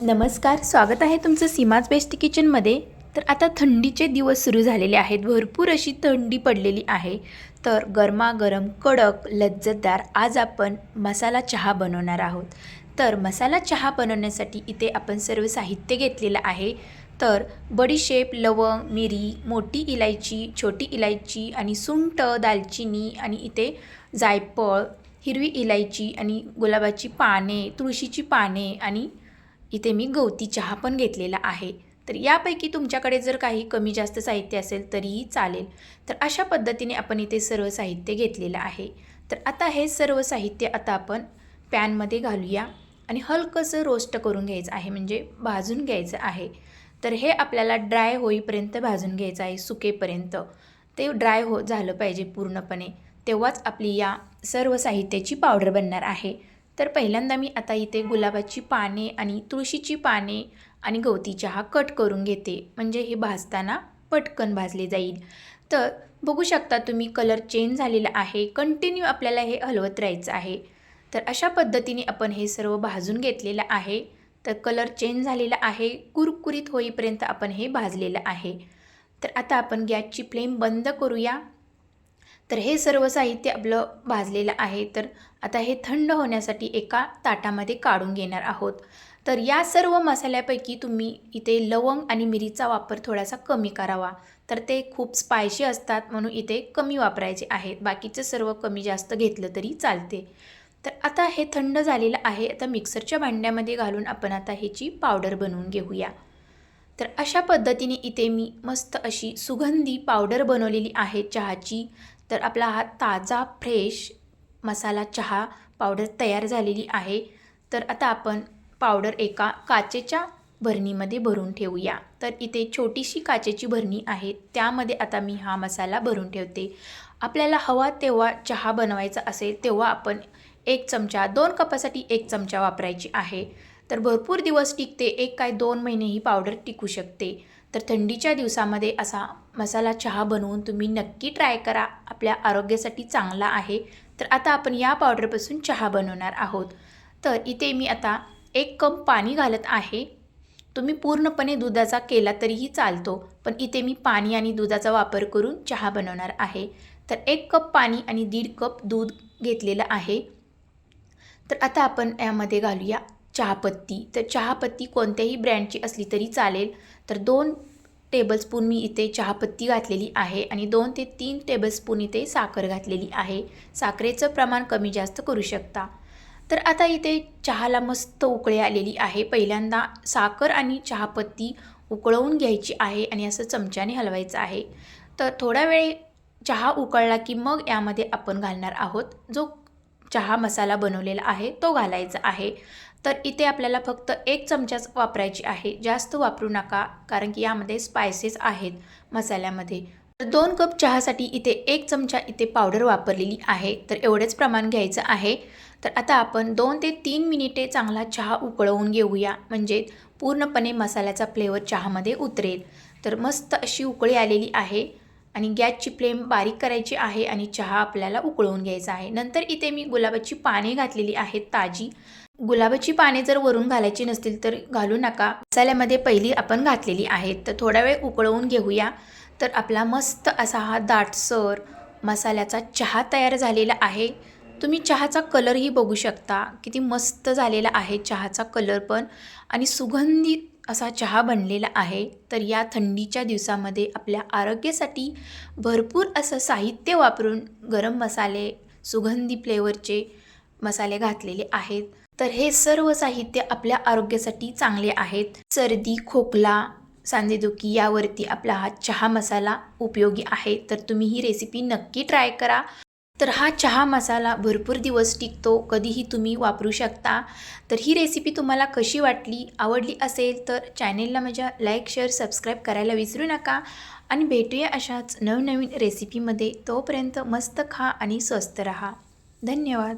नमस्कार स्वागत आहे तुमचं सीमाज बेस्ट किचनमध्ये. तर आता थंडीचे दिवस सुरू झालेले आहेत. भरपूर अशी थंडी पडलेली आहे. तर गरमागरम कडक लज्जतदार आज आपण मसाला चहा बनवणार आहोत. तर मसाला चहा बनवण्यासाठी इथे आपण सर्व साहित्य घेतलेलं आहे. तर बडीशेप लवंग मिरी मोठी इलायची छोटी इलायची आणि सुंट दालचिनी आणि इथे जायफळ हिरवी इलायची आणि गुलाबाची पाने तुळशीची पाने आणि इथे मी गवती चहा पण घेतलेला आहे. तर यापैकी तुमच्याकडे जर काही कमी जास्त साहित्य असेल तरीही चालेल. तर अशा पद्धतीने आपण इथे सर्व साहित्य घेतलेलं आहे. तर आता हे सर्व साहित्य आता आपण पॅनमध्ये घालूया आणि हलकंसं रोस्ट करून घ्यायचं आहे म्हणजे भाजून घ्यायचं आहे. तर हे आपल्याला ड्राय होईपर्यंत भाजून घ्यायचं आहे सुकेपर्यंत. ते ड्राय हो झालं पाहिजे पूर्णपणे. तेव्हाच आपली या सर्व साहित्याची पावडर बनणार आहे. तर पहिल्यांदा मी आता इथे गुलाबाची पाने आणि तुळशीची पाने आणि गवती चहा कट करून घेते. म्हणजे हे भाजताना पटकन भाजले जाईल. तर बघू शकता तुम्ही कलर चेंज झालेला आहे. कंटिन्यू आपल्याला हे हलवत राहायचं आहे. तर अशा पद्धतीने आपण हे सर्व भाजून घेतलेलं आहे. तर कलर चेंज झालेला आहे. कुरकुरीत होईपर्यंत आपण हे भाजलेलं आहे. तर आता आपण गॅसची फ्लेम बंद करूया. तर हे सर्व साहित्य आपलं भाजलेलं आहे. तर आता हे थंड होण्यासाठी एका ताटामध्ये काढून घेणार आहोत. तर या सर्व मसाल्यापैकी तुम्ही इथे लवंग आणि मिरीचा वापर थोडासा कमी करावा. तर ते खूप स्पायशी असतात म्हणून इथे कमी वापरायचे आहेत. बाकीचं सर्व कमी जास्त घेतलं तरी चालते. तर आता हे थंड झालेलं आहे. आता मिक्सरच्या भांड्यामध्ये घालून आपण आता ह्याची पावडर बनवून घेऊया. तर अशा पद्धतीने इथे मी मस्त अशी सुगंधी पावडर बनवलेली आहे. चहाची तर आपला हा ताजा फ्रेश मसाला चहा पावडर तयार झालेली आहे. तर आता आपण पावडर एका काचेच्या भरणीमध्ये भरून ठेवूया. तर इथे छोटीशी काचेची भरणी आहे. त्यामध्ये आता मी हा मसाला भरून ठेवते. आपल्याला हवा तेव्हा चहा बनवायचा असेल तेव्हा आपण एक चमचा दोन कपासाठी एक चमचा वापरायची आहे. तर भरपूर दिवस टिकते. एक काय दोन महिने ही पावडर टिकू शकते. तर थंडीच्या दिवसामध्ये असा मसाला चहा बनवून तुम्ही नक्की ट्राय करा. आपल्या आरोग्यासाठी चांगला आहे. तर आता आपण या पावडरपासून चहा बनवणार आहोत. तर इथे मी आता एक कप पाणी घालत आहे. तुम्ही पूर्णपणे दुधाचा केला तरीही चालतो पण इथे मी पाणी आणि दुधाचा वापर करून चहा बनवणार आहे. तर एक कप पाणी आणि दीड कप दूध घेतलेलं आहे. तर आता आपण यामध्ये घालूया चहापत्ती. तर चहापत्ती कोणत्याही ब्रँडची असली तरी चालेल. तर दोन टेबलस्पून मी इथे चहापत्ती घातलेली आहे आणि दोन ते तीन टेबलस्पून इथे साखर घातलेली आहे. साखरेचं प्रमाण कमी जास्त करू शकता. तर आता इथे चहाला मस्त उकळी आलेली आहे. पहिल्यांदा साखर आणि चहापत्ती उकळवून घ्यायची आहे आणि असं चमच्याने हलवायचं आहे. तर थोडा वेळ चहा उकळला की मग यामध्ये आपण घालणार आहोत. जो चहा मसाला बनवलेला आहे तो घालायचा आहे. तर इथे आपल्याला फक्त एक चमचाच वापरायची आहे. जास्त वापरू नका कारण की यामध्ये स्पायसेस आहेत मसाल्यामध्ये. तर दोन कप चहासाठी इथे एक चमचा इथे पावडर वापरलेली आहे. तर एवढेच प्रमाण घ्यायचं आहे. तर आता आपण दोन ते तीन मिनिटे चांगला चहा उकळवून घेऊया. म्हणजे पूर्णपणे मसाल्याचा फ्लेवर चहामध्ये उतरेल. तर मस्त अशी उकळी आलेली आहे आणि गॅसची फ्लेम बारीक करायची आहे आणि चहा आपल्याला उकळवून घ्यायचा आहे. नंतर इथे मी गुलाबाची पाने घातलेली आहेत ताजी. गुलाबाची पाने जर वरून घालायची नसतील तर घालू नका. मसाल्यामध्ये पहिली आपण घातलेली आहेत. तर थोडा वेळ उकळवून घेऊया. तर आपला मस्त असा हा दाटसर मसाल्याचा चहा तयार झालेला आहे. तुम्ही चहाचा कलरही बघू शकता. किती मस्त झालेला आहे चहाचा कलर पण. आणि सुगंधित असा चहा बनलेला आहे. तर या थंडीच्या दिवसामध्ये आपल्या आरोग्यासाठी भरपूर असं साहित्य वापरून गरम मसाले सुगंधी फ्लेवरचे मसाले घातलेले आहेत. तर हे सर्व साहित्य आपल्या आरोग्यासाठी चांगले आहेत. सर्दी खोकला सांधेदुखी यावरती आपला हा चहा मसाला उपयोगी आहे. तर तुम्ही ही रेसिपी नक्की ट्राय करा. तर हा चहा मसाला भरपूर दिवस टिकतो कधीही तुम्ही वापरू शकता. तर ही रेसिपी तुम्हाला कशी वाटली आवडली असेल तर चॅनेलला माझ्या लाईक शेअर सबस्क्राईब करायला विसरू नका. आणि भेटूया अशाच नवनवीन रेसिपीमध्ये तोपर्यंत मस्त खा आणि स्वस्त रहा. धन्यवाद.